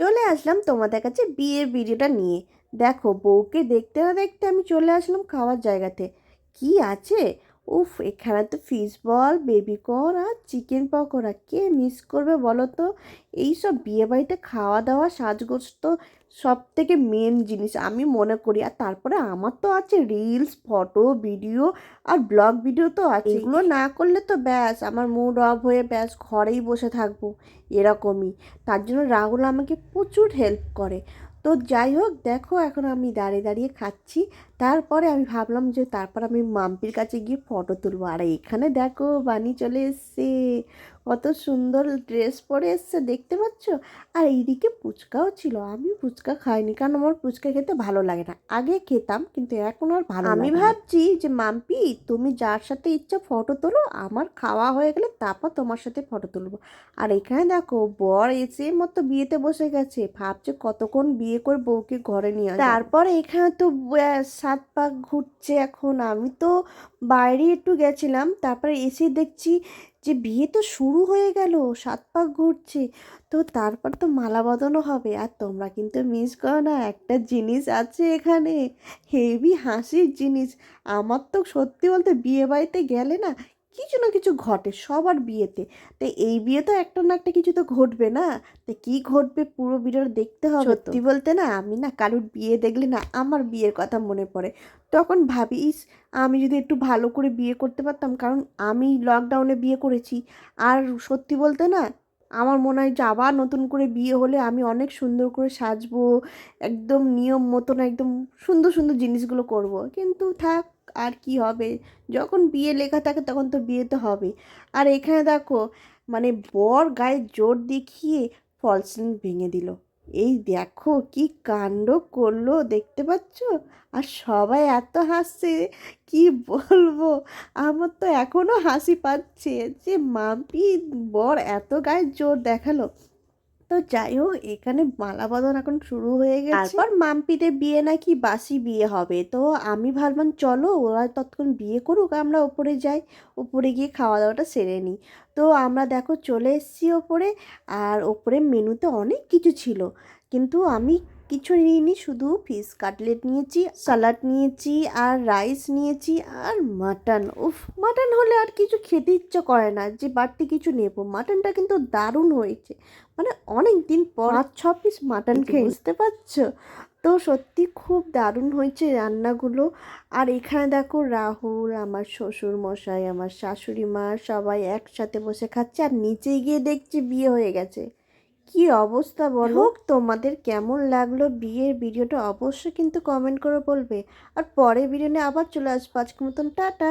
চলে আসলাম তোমাদের কাছে বিয়ের ভিডিওটা নিয়ে। দেখো বউকে দেখতে না দেখতে আমি চলে আসলাম খাওয়ার জায়গাতে। কি আছে? উফ এখানে তো ফিশ বল বেবি কর্ন আর চিকেন পকোড়া। কে মিস করবে বলো তো? এইসব বিয়ে বাড়িতে খাওয়া দাওয়া সাজগোজ তো সব থেকে মেন জিনিস আমি মনে করি। আর তারপরে আমার তো আছে রিলস ফটো ভিডিও আর ব্লগ ভিডিও তো আছে। এগুলো না করলে তো ব্যাস আমার মুড অফ হয়ে ব্যাস ঘরেই বসে থাকব এরকমই। তার জন্য রাহুল আমাকে প্রচুর হেল্প করে। তো যাই হোক দেখো এখন আমি দাঁড়িয়ে দাঁড়িয়ে খাচ্ছি। তারপরে আমি ভাবলাম যে তারপর আমি মাম্পির কাছে গিয়ে ফটো তুলবো। আর এখানে দেখো বানি চলে এসছে। কত সুন্দর ড্রেস পরে এসছে দেখতে পাচ্ছ? আর এইদিকে ফুচকাও ছিল। আমি ফুচকা খাইনি কারণ আমার ফুচকা খেতে ভালো লাগে না। আগে খেতাম কিন্তু এখন আর ভালো আমি ভাবছি যে মাম্পি তুমি যার সাথে ইচ্ছা ফটো তোলো আমার খাওয়া হয়ে গেলে তারপর তোমার সাথে ফটো তুলবো। আর এখানে দেখো বর এসে মতো বিয়েতে বসে গেছে। ভাবছে কতক্ষণ বিয়ে করে বউকে ঘরে নিয়ে তারপরে এখানে তো সাত পাক ঘুরছে এখন। আমি তো বাইরে একটু গেছিলাম, তারপরে এসে দেখছি যে বিয়ে তো শুরু হয়ে গেল, সাত পাক ঘুরছে। তো তারপর তো মালা বদলও হবে, আর তোমরা কিন্তু মিস করো না, একটা জিনিস আছে এখানে হেভি হাসির জিনিস। আমার তো সত্যি বলতে বিয়ে বাড়িতে গেলে না কিছু না কিছু ঘটে সবার বিয়েতে। তো এই বিয়ে তো একটা না একটা কিছু তো ঘটবে না? তো কি ঘটবে পুরো ভিডিওটা দেখতে হবে। সত্যি। বলতে না আমি না কারোর বিয়ে দেখলে না আমার বিয়ের কথা মনে পড়ে। তখন ভাবিস আমি যদি একটু ভালো করে বিয়ে করতে পারতাম কারণ আমি লকডাউনে বিয়ে করেছি। আর সত্যি বলতে না আমার মনে হয় যে আবার নতুন করে বিয়ে হলে আমি অনেক সুন্দর করে সাজবো একদম নিয়ম মতন একদম সুন্দর সুন্দর জিনিসগুলো করব। কিন্তু থাক আর কি হবে? যখন বিয়ে লেখা থাকে তখন তো বিয়ে তো হবে আর এখানে দেখো মানে বর গায়ে জোর দেখিয়ে ফলসিং ভেঙে দিল। এই দেখো কি কাণ্ড করল দেখতে পাচ্ছ? আর সবাই এত হাসছে, কি বলব? আমার তো এখনও হাসি পাচ্ছে যে মাম্পি বর এত গায়ে জোর দেখাল। তো যাই হোক এখানে মালা বদল এখন শুরু হয়ে গেছে। তারপর? মাম্পিদের বিয়ে নাকি বাসি বিয়ে হবে। তো আমি ভাবলাম চলো ওরা ততক্ষণ বিয়ে করুক আমরা ওপরে যাই। ওপরে গিয়ে খাওয়া দাওয়াটা সেরে নিই তো আমরা দেখো চলে এসেছি ওপরে আর ওপরে মেনুতে অনেক কিছু ছিল। কিন্তু আমি কিছু নিইনি শুধু ফিশ কাটলেট নিয়েছি স্যালাড নিয়েছি আর রাইস নিয়েছি আর মাটন উফ মাটন হলে আর কিছু খেতে ইচ্ছা করে না যে বাড়তি কিছু নেব। মাটনটা কিন্তু দারুণ হয়েছে। মানে অনেক দিন পর পাঁচ ছ পিস মাটন খেয়ে বুঝতে পারছ? তো সত্যি খুব দারুণ হয়েছে রান্নাগুলো। আর এখানে দেখো রাহুল আমার শ্বশুর মশাই আমার শাশুড়ি মা সবাই একসাথে বসে খাচ্ছে আর নিচে গিয়ে দেখছি বিয়ে হয়ে গেছে। কি অবস্থা বলো? তোমাদের কেমন লাগল বিয়ের ভিডিওটা অবশ্যই কিন্তু কমেন্ট করে বলবে। আর পরে ভিডিও নিয়ে আবার চলে আসব। আজকের মতন, টাটা।